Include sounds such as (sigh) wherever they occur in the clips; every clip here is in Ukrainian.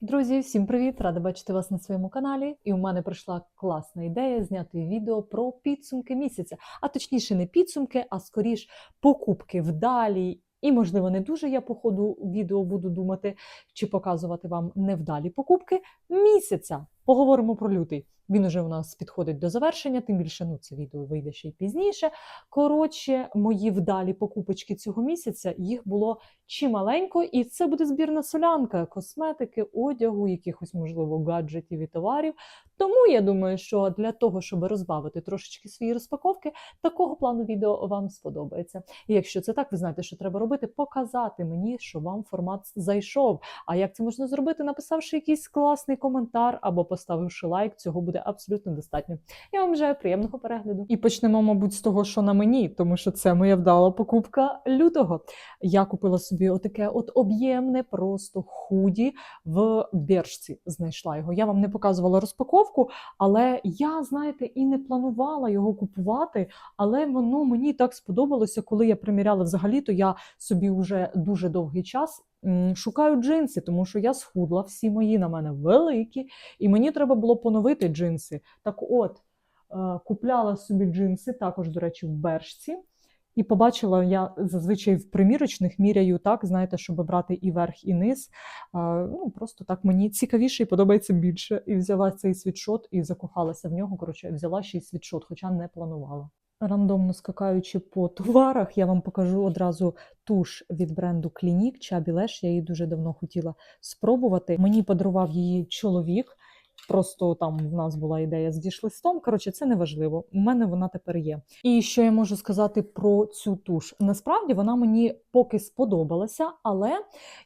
Друзі, всім привіт! Рада бачити вас на своєму каналі. І у мене прийшла класна ідея зняти відео про підсумки місяця. А точніше, не підсумки, а скоріш покупки вдалі. І, можливо, не дуже я по ходу відео буду думати чи показувати вам невдалі покупки місяця. Поговоримо про лютий. Він уже у нас підходить до завершення, тим більше ну, це відео вийде ще й пізніше. Коротше, мої вдалі покупочки цього місяця їх було чималенько, і це буде збірна солянка косметики, одягу, якихось, можливо, гаджетів і товарів. Тому я думаю, що для того, щоб розбавити трошечки свої розпаковки, такого плану відео вам сподобається. І якщо це так, ви знаєте, що треба робити, показати мені, що вам формат зайшов. А як це можна зробити, написавши якийсь класний коментар або поставивши лайк, цього буде абсолютно достатньо. Я вам бажаю приємного перегляду. І почнемо, мабуть, з того, що на мені, тому що це моя вдала покупка лютого. Я купила собі отаке от об'ємне, просто худі в Бершці. Знайшла його. Я вам не показувала розпаковку, але я, знаєте, і не планувала його купувати. Але воно мені так сподобалося, коли я приміряла взагалі, то я собі вже дуже довгий час. Шукаю джинси, тому що я схудла, всі мої на мене великі, і мені треба було поновити джинси. Так от, е, купляла собі джинси, також, до речі, в Бершці. І побачила, я зазвичай в примірочних міряю так, знаєте, щоб брати і верх, і низ. Ну, просто так мені цікавіше і подобається більше. І взяла цей світшот і закохалася в нього. Коротше, взяла ще й світшот, хоча не планувала. Рандомно скакаючи по товарах, я вам покажу одразу туш від бренду Клінік Чабі Леш. Я її дуже давно хотіла спробувати. Мені подарував її чоловік. Просто там в нас була ідея з дішлистом. Коротше, це не важливо. У мене вона тепер є. І що я можу сказати про цю туш? Насправді вона мені поки сподобалася, але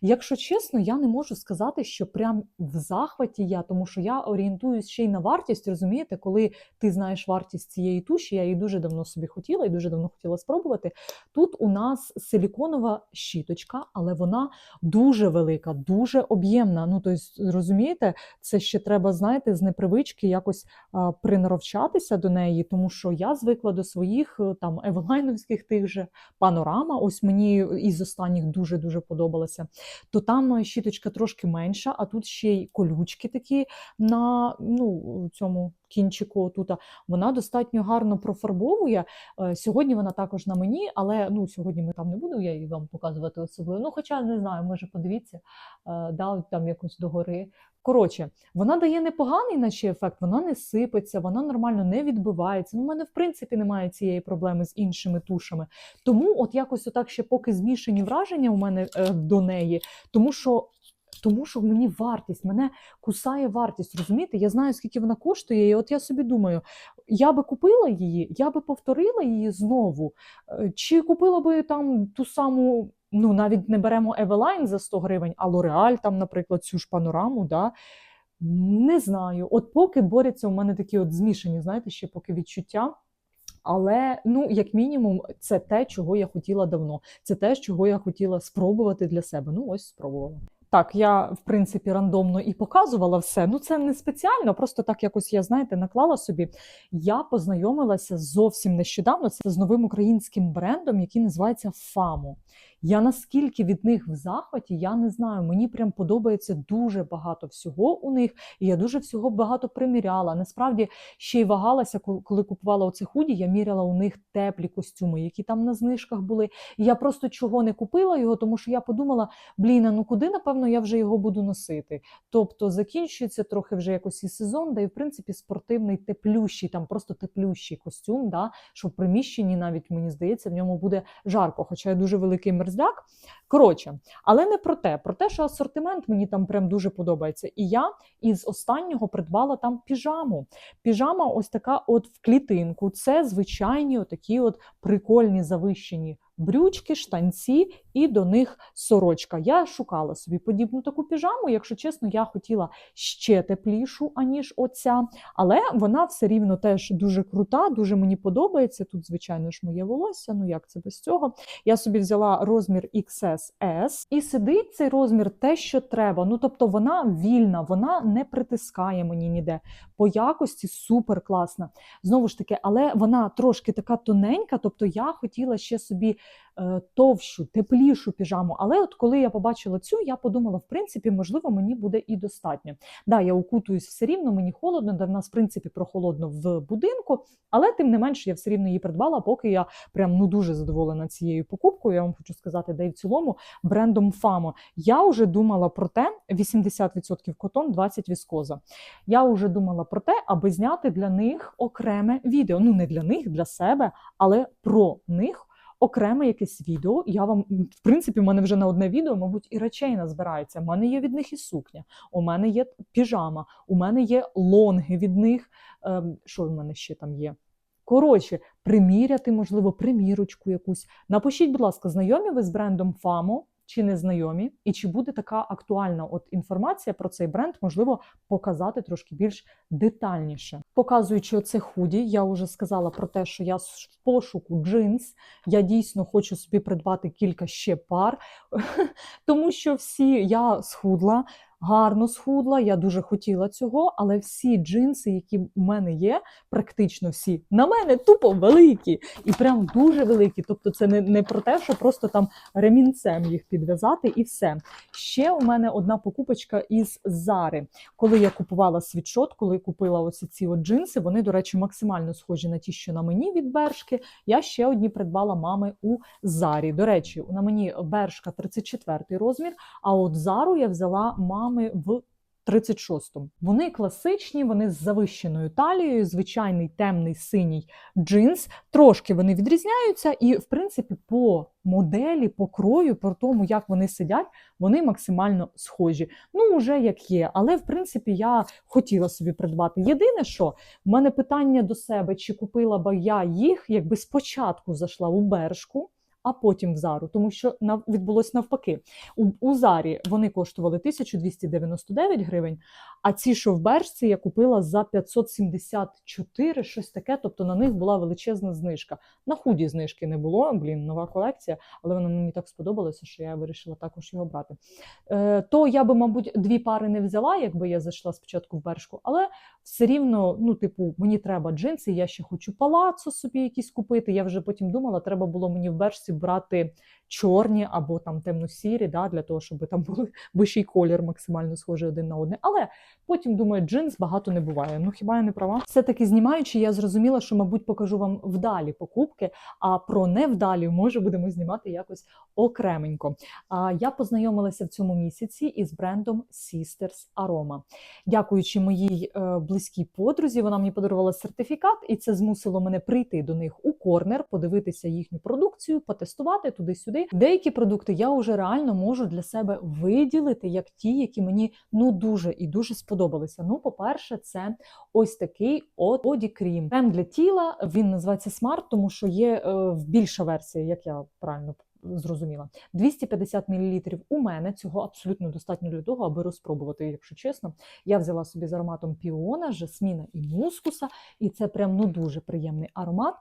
якщо чесно, я не можу сказати, що прям в захваті я, тому що я орієнтуюсь ще й на вартість. Розумієте, коли ти знаєш вартість цієї туші, я її дуже давно собі хотіла і дуже давно хотіла спробувати. Тут у нас силіконова щіточка, але вона дуже велика, дуже об'ємна. Ну тобто, розумієте, це ще треба знаєте, з непривички якось приноровчатися до неї, тому що я звикла до своїх е, там евелайновських тих же панорама. Ось мені із останніх дуже дуже подобалося. То там е, щіточка трошки менша, а тут ще й колючки такі на ну, цьому кінчику. Тут вона достатньо гарно профарбовує. Е, Сьогодні вона також на мені, але ну сьогодні ми там не буду я її вам показувати особливо. Ну, хоча не знаю, може подивіться, да, там якось догори. Коротше, вона дає непоганий наче ефект, вона не сипеться, вона нормально не відбивається. Ну, у мене в принципі немає цієї проблеми з іншими тушами. Тому, от якось отак ще поки змішані враження у мене е, до неї, тому що. Тому що мені вартість, мене кусає вартість. Розумієте? Я знаю, скільки вона коштує, і от я собі думаю, я би купила її, я би повторила її знову. Е, Чи купила би там ту саму, ну навіть не беремо Eveline за 100 гривень, а L'Oreal, там, наприклад, цю ж панораму. Да? Не знаю. От поки борються у мене такі от змішані, знаєте, ще поки відчуття. Але ну, як мінімум, це те, чого я хотіла давно. Це те, чого я хотіла спробувати для себе. Ну, ось спробувала. Так, я в принципі рандомно і показувала все. Ну, це не спеціально, просто так якось я знаєте, наклала собі. Я познайомилася зовсім нещодавно. Це з новим українським брендом, який називається ФАМО. Я наскільки від них в захваті, я не знаю. Мені прям подобається дуже багато всього у них, і я дуже всього багато приміряла. Насправді ще й вагалася, коли- купувала оце худі, я міряла у них теплі костюми, які там на знижках були. І я просто чого не купила його, тому що я подумала, блін, ну куди, напевно, я вже його буду носити. Тобто закінчується трохи вже якось і сезон, да і в принципі спортивний теплющий, там просто теплющий костюм, да, що в приміщенні навіть мені здається, в ньому буде жарко, хоча я дуже великий мерзляк. Коротше, але не про те, про те, що асортимент мені там прям дуже подобається. І я із останнього придбала там піжаму. Піжама ось така от в клітинку. Це звичайні отакі от прикольні завищені брючки, штанці і до них сорочка. Я шукала собі подібну таку піжаму. Якщо чесно, я хотіла ще теплішу, аніж оця. Але вона все рівно теж дуже крута, дуже мені подобається. Тут, звичайно ж, моє волосся. Ну як це без цього? Я собі взяла розмір XS і сидить цей розмір те, що треба. Ну тобто вона вільна, вона не притискає мені ніде. По якості супер класна. Знову ж таки, але вона трошки така тоненька. Тобто я хотіла ще собі е, товщу, теплішу піжаму. Але от коли я побачила цю, я подумала, в принципі, можливо, мені буде і достатньо. Да, я укутуюсь все рівно, мені холодно, да в нас, в принципі, прохолодно в будинку, але тим не менш я все рівно її придбала, поки я прям ну дуже задоволена цією покупкою. Я вам хочу сказати, да і в цілому брендом Famo. Я вже думала про те, 80% котон, 20% віскоза. Я вже думала про те, аби зняти для них окреме відео. Ну не для них, для себе, але про них. Окреме якесь відео. Я вам, в принципі, в мене вже на одне відео, мабуть, і речей назбирається. У мене є від них і сукня, у мене є піжама, у мене є лонги від них. Ем, що в мене ще там є? Коротше, приміряти, можливо, примірочку якусь. Напишіть, будь ласка, знайомі ви з брендом Famo чи не знайомі, і чи буде така актуальна от інформація про цей бренд, можливо, показати трошки більш детальніше. Показуючи оце худі, я вже сказала про те, що я в пошуку джинс. Я дійсно хочу собі придбати кілька ще пар, (laughs) тому що всі я схудла. Гарно схудла, я дуже хотіла цього, але всі джинси, які в мене є, практично всі, на мене тупо великі і прям дуже великі. Тобто, це не, не про те, що просто там ремінцем їх підв'язати, і все. Ще у мене одна покупочка із Зари. Коли я купувала світшот, коли купила ось ці от джинси, вони, до речі, максимально схожі на ті, що на мені від Бершки. Я ще одні придбала мами у Зарі. До речі, на мені Бершка 34 розмір, а от Зару я взяла мами в 36-му. Вони класичні, вони з завищеною талією, звичайний темний синій джинс. Трошки вони відрізняються, і, в принципі, по моделі, по крою, по тому, як вони сидять, вони максимально схожі. Ну, вже як є. Але, в принципі, я хотіла собі придбати. Єдине, що в мене питання до себе, чи купила би я їх, якби спочатку зайшла у бершку. А потім в зару, тому що відбулось навпаки. У, у зарі вони коштували 1299 гривень, а ці, що в бершці, я купила за 574, щось таке. Тобто на них була величезна знижка. На худі знижки не було. Блін, нова колекція, але вона мені так сподобалася, що я вирішила також його брати. Е, то я би, мабуть, дві пари не взяла, якби я зайшла спочатку в бершку, але все рівно, ну, типу, мені треба джинси, я ще хочу палацо собі якісь купити. Я вже потім думала, треба було мені в бершці брати чорні або там темно-сірі, да, для того, щоб там були вищий колір максимально схожий один на одне. Але потім думаю, джинс багато не буває. Ну хіба я не права? Все-таки знімаючи, я зрозуміла, що, мабуть, покажу вам вдалі покупки, а про невдалі, може, будемо знімати якось окременько. А я познайомилася в цьому місяці із брендом Sisters Aroma. Дякуючи моїй е, близькій подрузі, вона мені подарувала сертифікат, і це змусило мене прийти до них у корнер, подивитися їхню продукцію, потестувати туди-сюди. Деякі продукти я вже реально можу для себе виділити як ті, які мені ну дуже і дуже сподобалися. Ну, по-перше, це ось такий от Body Cream. Крем для тіла. Він називається Smart, тому що є е, більша версія, як я правильно зрозуміла. 250 мл у мене цього абсолютно достатньо для того, аби розпробувати, якщо чесно. Я взяла собі з ароматом піона, жасміна і мускуса, і це прям ну дуже приємний аромат.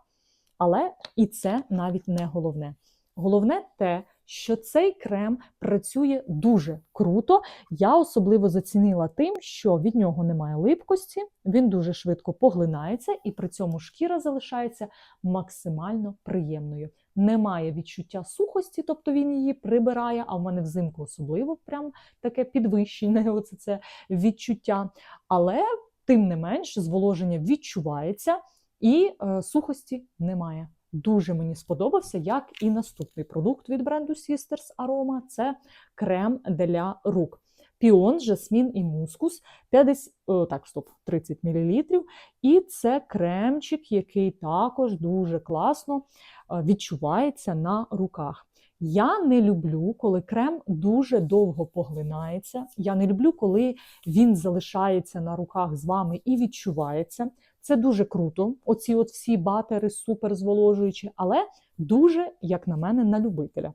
Але і це навіть не головне. Головне те, що цей крем працює дуже круто. Я особливо зацінила тим, що від нього немає липкості, він дуже швидко поглинається, і при цьому шкіра залишається максимально приємною. Немає відчуття сухості, тобто він її прибирає. А в мене взимку особливо прям таке підвищене (laughs) оце це відчуття. Але тим не менш, зволоження відчувається і е, сухості немає. Дуже мені сподобався, як і наступний продукт від бренду Sisters Aroma – це крем для рук. Піон, жасмін і мускус 50, о, так, стоп, 30 мл. І це кремчик, який також дуже класно е, відчувається на руках. Я не люблю, коли крем дуже довго поглинається. Я не люблю, коли він залишається на руках з вами і відчувається. Це дуже круто. Оці от всі батери супер зволожуючі, але дуже, як на мене, на любителя.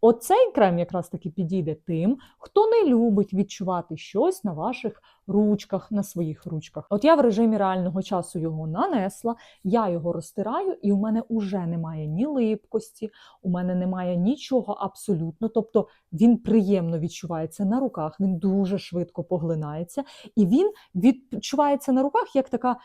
Оцей крем якраз таки підійде тим, хто не любить відчувати щось на ваших ручках, на своїх ручках. От я в режимі реального часу його нанесла, я його розтираю, і у мене вже немає ні липкості, у мене немає нічого абсолютно. Тобто він приємно відчувається на руках, він дуже швидко поглинається, і він відчувається на руках як така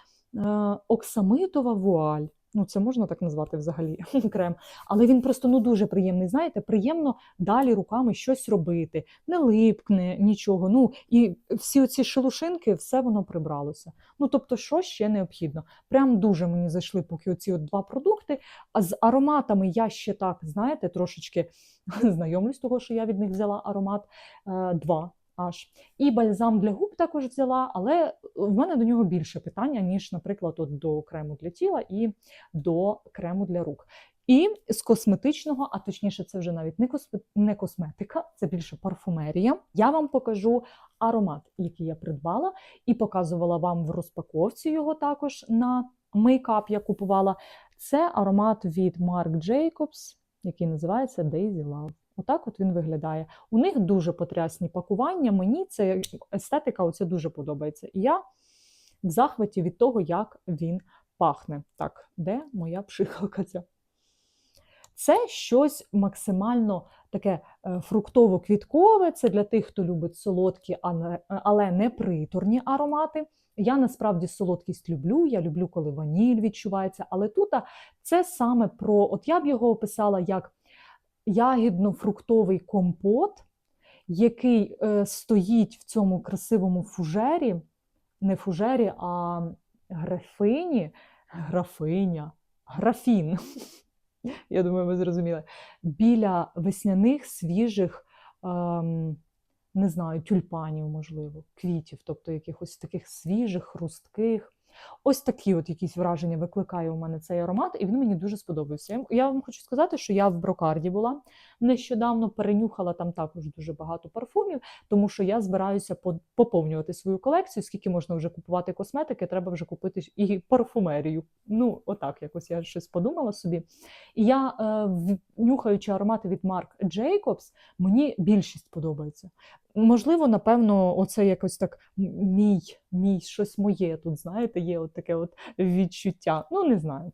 оксамитова вуаль. Ну, це можна так назвати взагалі (laughs) крем. Але він просто ну дуже приємний. Знаєте, приємно далі руками щось робити, не липкне нічого. Ну і всі оці шелушинки, все воно прибралося. Ну тобто, що ще необхідно? Прям дуже мені зайшли поки оці от два продукти. А з ароматами я ще так, знаєте, трошечки (laughs) знайомлюсь того, що я від них взяла аромат е, два. Аж і бальзам для губ також взяла, але в мене до нього більше питання, ніж, наприклад, от до крему для тіла і до крему для рук. І з косметичного, а точніше, це вже навіть не, косме, не косметика, це більше парфумерія. Я вам покажу аромат, який я придбала, і показувала вам в розпаковці його також на мейкап. Я купувала. Це аромат від Marc Jacobs, який називається Daisy Love. Отак от він виглядає. У них дуже потрясні пакування. Мені це естетика оце дуже подобається. І я в захваті від того, як він пахне. Так, де моя пшикалка ця? Це щось максимально таке е, фруктово-квіткове. Це для тих, хто любить солодкі, але не приторні аромати. Я насправді солодкість люблю. Я люблю, коли ваніль відчувається. Але тут це саме про, от я б його описала як ягідно-фруктовий компот, який е, стоїть в цьому красивому фужері, не фужері, а графині, графиня, графін. (laughs) Я думаю, ви зрозуміли. Біля весняних свіжих, ем, не знаю, тюльпанів, можливо, квітів, тобто якихось таких свіжих, хрустких. Ось такі от якісь враження викликає у мене цей аромат, і він мені дуже сподобався. Я- вам хочу сказати, що я в брокарді була нещодавно, перенюхала там також дуже багато парфумів, тому що я збираюся поповнювати свою колекцію. Скільки можна вже купувати косметики, треба вже купити і парфумерію. Ну, отак, якось я щось подумала собі. І я, е, нюхаючи аромати від Marc Jacobs, мені більшість подобається. Можливо, напевно, оце якось так мій, мій щось моє тут, знаєте, є от таке от відчуття. Ну, не знаю.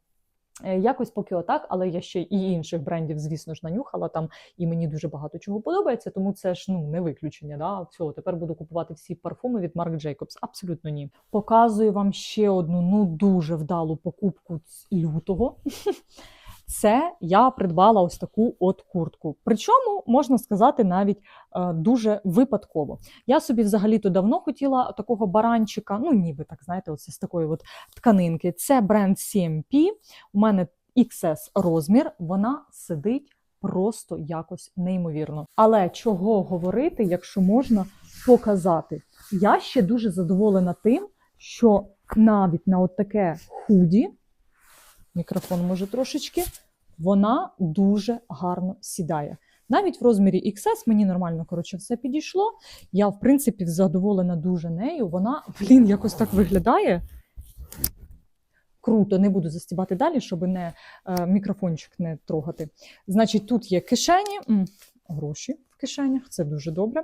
Е, Якось поки отак, але я ще і інших брендів, звісно ж, нанюхала там, і мені дуже багато чого подобається, тому це ж ну не виключення. Да? Все, тепер буду купувати всі парфуми від Marc Jacobs. Абсолютно ні. Показую вам ще одну ну дуже вдалу покупку лютого. (laughs) Це я придбала ось таку от куртку. Причому можна сказати навіть е, дуже випадково. Я собі взагалі-то давно хотіла такого баранчика, ну ніби так, знаєте, оце з такої от тканинки. Це бренд CMP. У мене XS розмір, вона сидить просто якось неймовірно. Але чого говорити, якщо можна показати? Я ще дуже задоволена тим, що навіть на от таке худі, мікрофон може трошечки, вона дуже гарно сідає. Навіть в розмірі XS мені нормально коротше все підійшло. Я, в принципі, задоволена дуже нею. Вона, блін, якось так виглядає. Круто, не буду застібати далі, щоб не е, мікрофончик не трогати. Значить, тут є кишені, м, гроші в кишенях, це дуже добре.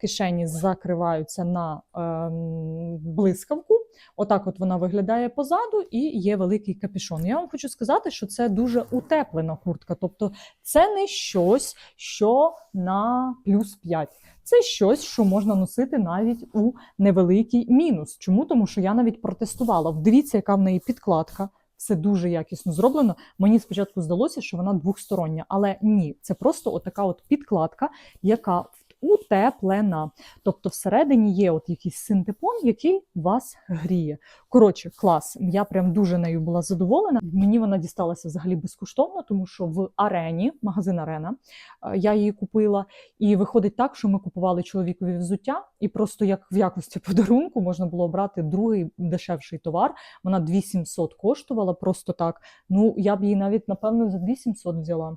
Кишені закриваються на ем, блискавку. Отак от вона виглядає позаду, і є великий капюшон. Я вам хочу сказати, що це дуже утеплена куртка. Тобто, це не щось, що на плюс 5. Це щось, що можна носити навіть у невеликий мінус. Чому? Тому що я навіть протестувала. Дивіться, яка в неї підкладка. Все дуже якісно зроблено. Мені спочатку здалося, що вона двохстороння, але ні, це просто отака от підкладка, яка утеплена. Тобто всередині є от якийсь синтепон, який вас гріє. Коротше, клас. Я прям дуже нею була задоволена. Мені вона дісталася взагалі безкоштовно, тому що в арені, магазин Арена, е, я її купила. І виходить так, що ми купували чоловікові взуття, і просто як в якості подарунку можна було обрати другий дешевший товар. Вона 2700 коштувала просто так. Ну я б її навіть напевно за 2700 взяла.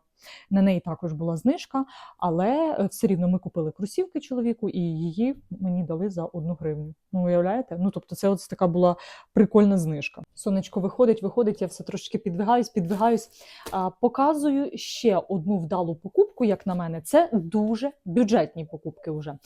На неї також була знижка, але е, все рівно ми купили кросівки чоловіку, і її мені дали за одну гривню. Ну, уявляєте? Ну тобто, це от така була прикольна знижка. Сонечко виходить, виходить, я все трошки підвигаюсь, підвигаюсь. Показую ще одну вдалу покупку, як на мене. Це дуже бюджетні покупки. Вже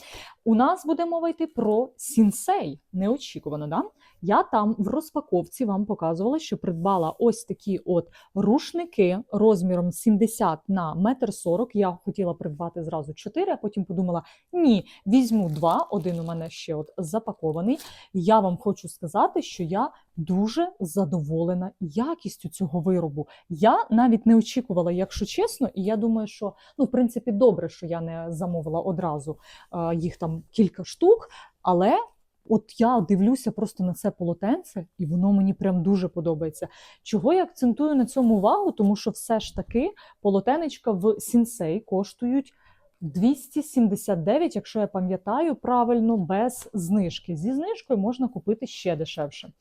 у нас буде мова йти про сінсей. Неочікувано, да? Я там в розпаковці вам показувала, що придбала ось такі от рушники розміром 70 на метр сорок. Я хотіла придбати зразу чотири, а потім подумала: ні, візьму два. Один у мене ще от запакований. Я вам хочу сказати, що я дуже задоволена якістю цього виробу. Я навіть не очікувала, якщо чесно, і я думаю, що ну, в принципі, добре, що я не замовила одразу е, їх там кілька штук, але. От я дивлюся просто на це полотенце, і воно мені прям дуже подобається. Чого я акцентую на цьому увагу? Тому що все ж таки полотенечка в Сінсей коштують 279, якщо я пам'ятаю правильно, без знижки. Зі знижкою можна купити ще дешевше.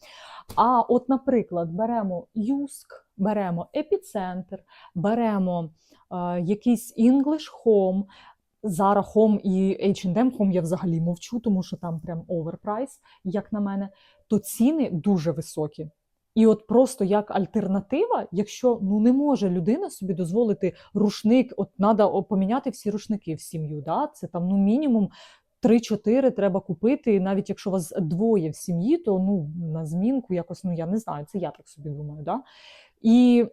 А от, наприклад, беремо Юск, беремо Епіцентр, беремо е, якийсь English Home, Zara Home і H&M Home я взагалі мовчу, тому що там прям оверпрайс, як на мене, то ціни дуже високі. І от просто як альтернатива, якщо ну не може людина собі дозволити рушник, от треба поміняти всі рушники в сім'ю. Да? Це там ну мінімум 3-4 треба купити. Навіть якщо у вас двоє в сім'ї, то ну на змінку якось, ну я не знаю, це я так собі думаю. Да? І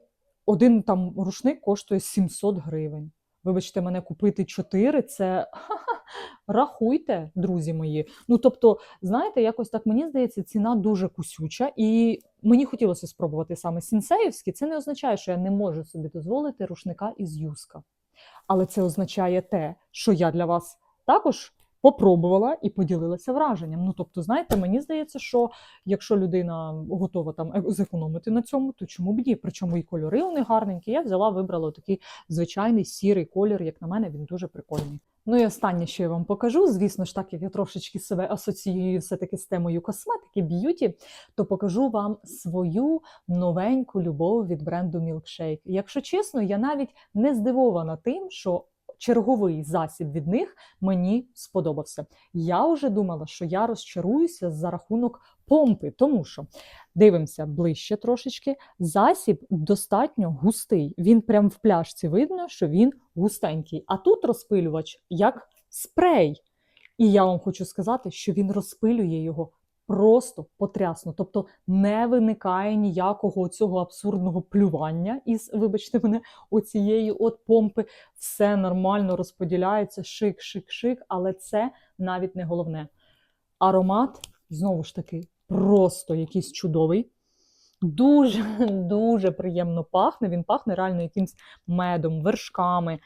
один там рушник коштує 700 гривень. Вибачте, мене купити 4 це (laughs) рахуйте, друзі мої. Ну тобто, знаєте, якось так мені здається, ціна дуже кусюча, і мені хотілося спробувати саме сінсеївські. Це не означає, що я не можу собі дозволити рушника із юска. Але це означає те, що я для вас також попробувала і поділилася враженням. Ну тобто, знаєте, мені здається, що якщо людина готова там е- зекономити на цьому, то чому б ні? Причому і кольори них гарненькі. Я взяла, вибрала такий звичайний сірий колір, як на мене, він дуже прикольний. Ну і останнє, що я вам покажу, звісно ж, так як я трошечки себе асоціюю все-таки з темою косметики, б'юті, то покажу вам свою новеньку любов від бренду Milkshake. Якщо чесно, я навіть не здивована тим, що черговий засіб від них мені сподобався. Я вже думала, що я розчаруюся за рахунок помпи, тому що дивимося ближче трошечки. Засіб достатньо густий. Він прям в пляшці видно, що він густенький. А тут розпилювач як спрей. І я вам хочу сказати, що він розпилює його просто потрясно. Тобто не виникає ніякого цього абсурдного плювання із, вибачте мене, оцієї от помпи. Все нормально розподіляється, шик, шик, шик, але це навіть не головне. Аромат, знову ж таки, просто якийсь чудовий. Дуже (laughs) дуже приємно пахне. Він пахне реально якимсь медом, вершками,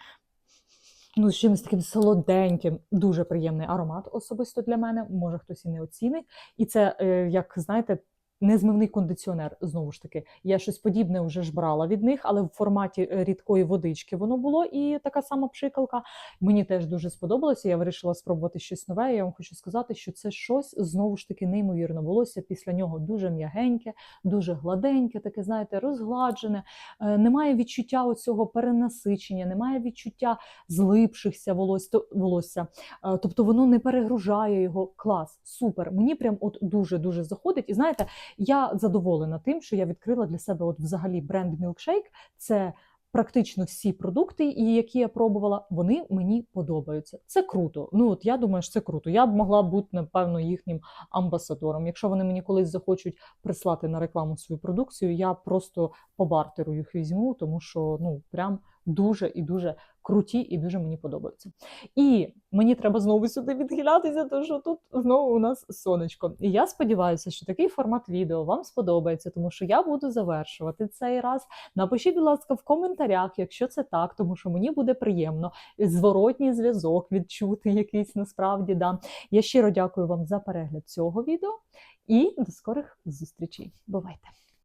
ну, з чимось таким солоденьким, дуже приємний аромат особисто для мене. Може хтось і не оцінить. І це, е, як знаєте, незмивний кондиціонер. Знову ж таки, я щось подібне вже ж брала від них, але в форматі е, рідкої водички воно було і така сама пшикалка. Мені теж дуже сподобалося. Я вирішила спробувати щось нове. Я вам хочу сказати, що це щось знову ж таки неймовірно. Волосся після нього дуже м'ягеньке, дуже гладеньке, таке, знаєте, розгладжене. Е, Немає відчуття оцього перенасичення, немає відчуття злипшихся волосся. Е, Тобто воно не перегружає його. Клас, супер. Мені прям от дуже дуже заходить. І знаєте, я задоволена тим, що я відкрила для себе от взагалі бренд Milkshake. Це практично всі продукти, які я пробувала, вони мені подобаються. Це круто. Ну от я думаю, що це круто. Я б могла бути напевно їхнім амбасадором. Якщо вони мені колись захочуть прислати на рекламу свою продукцію, я просто по бартеру їх візьму, тому що ну прям дуже і дуже круті, і дуже мені подобаються. І мені треба знову сюди відхилятися, тому що тут знову у нас сонечко. І я сподіваюся, що такий формат відео вам сподобається, тому що я буду завершувати цей раз. Напишіть, будь ласка, в коментарях, якщо це так, тому що мені буде приємно зворотній зв'язок відчути якийсь насправді. Да. Я щиро дякую вам за перегляд цього відео і до скорих зустрічей. Бувайте!